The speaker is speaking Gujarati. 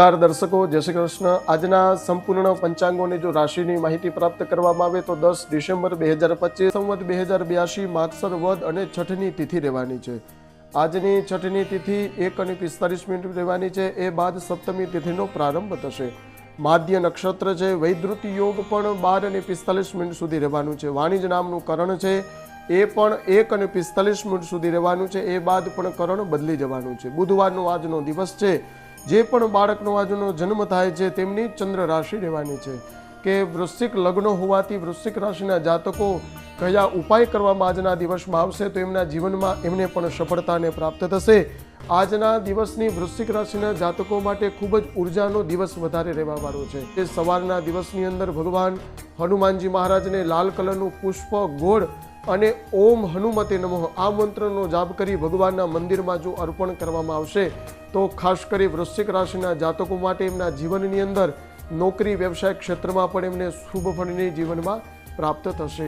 નમસ્કાર દર્શકો, જય શ્રી કૃષ્ણ. આજના સંપૂર્ણ પંચાંગોની જો રાશિની માહિતી પ્રાપ્ત કરવામાં આવે તો દસ ડિસેમ્બર બે હજાર પચીસ, સંવત બે હજાર બ્યાસી માગસર વદ અને છઠની તિથિ રહેવાની છે. આજની છઠની તિથિ એક અને પિસ્તાલીસ મિનિટ રહેવાની છે. એ બાદ સપ્તમી તિથિનો પ્રારંભ થશે. માધ્ય નક્ષત્ર છે વૈદ્રુત યોગ પણ બાર અને પિસ્તાલીસ મિનિટ સુધી રહેવાનું છે. વાણિજ નામનું કરણ છે, એ પણ એક અને પિસ્તાલીસ મિનિટ સુધી રહેવાનું છે. એ બાદ પણ કરણ બદલી જવાનું છે. બુધવારનો આજનો દિવસ છે. જે પણ બાળકનો આજનો જન્મ થાય છે તેમની ચંદ્ર રાશિ રહેવાની છે. કે વૃશ્ચિક લગ્ન હોવાથી વૃશ્ચિક રાશિના જાતકો કયા ઉપાય કરવામાં આજના દિવસમાં આવશે તો એમના જીવનમાં એમને પણ સફળતાને પ્રાપ્ત થશે. આજના દિવસની વૃશ્ચિક રાશિના જાતકો માટે ખૂબ જ ઉર્જાનો દિવસ વધારે રહેવાવાળો છે. એ સવારના દિવસની અંદર ભગવાન હનુમાનજી મહારાજને લાલ કલરનું પુષ્પ, ગોળ અને ઓમ હનુમતે નમઃ આ મંત્રનો જાપ કરી ભગવાનના મંદિરમાં જો અર્પણ કરવામાં આવશે તો ખાસ કરી વૃશ્ચિક રાશિના જાતકો માટે એમના જીવનની અંદર નોકરી, વ્યવસાય ક્ષેત્રમાં પણ એમને શુભ ફળની જીવનમાં પ્રાપ્ત થશે.